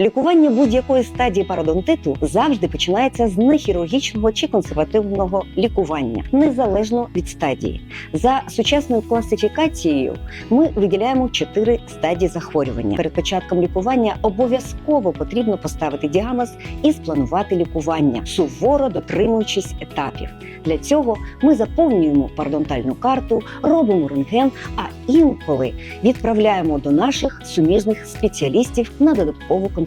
Лікування будь-якої стадії пародонтиту завжди починається з нехірургічного чи консервативного лікування, незалежно від стадії. За сучасною класифікацією ми виділяємо чотири стадії захворювання. Перед початком лікування обов'язково потрібно поставити діагноз і спланувати лікування, суворо дотримуючись етапів. Для цього ми заповнюємо пародонтальну карту, робимо рентген, а інколи відправляємо до наших суміжних спеціалістів на додаткову консультацію.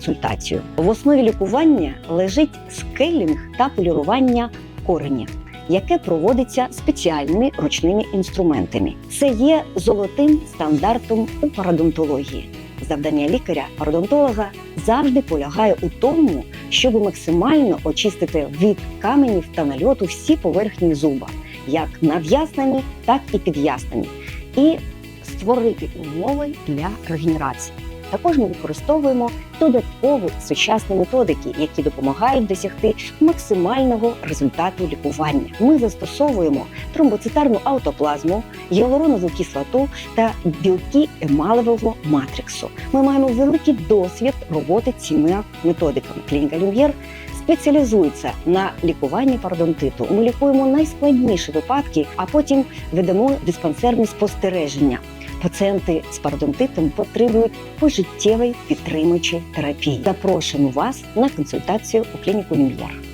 В основі лікування лежить скейлінг та полірування кореня. Яке проводиться спеціальними ручними інструментами, це є золотим стандартом у пародонтології. Завдання лікаря-пародонтолога завжди полягає у тому, щоб максимально очистити від каменів та нальоту всі поверхні зуба, як нав'яснені, так і під'яснені, і створити умови для регенерації. Також ми використовуємо додаткові сучасні методики, які допомагають досягти максимального результату лікування. Ми застосовуємо тромбоцитарну автоплазму, гіалуронову кислоту та білки емалевого матриксу. Ми маємо великий досвід роботи цими методиками. Клініка Люм'єр спеціалізується на лікуванні пародонтиту. Ми лікуємо найскладніші випадки, а потім ведемо диспансерні спостереження. Пацієнти з пародонтитом потребують пожиттєвої підтримуючої терапії. Запрошуємо вас на консультацію у клініку Люм'єр.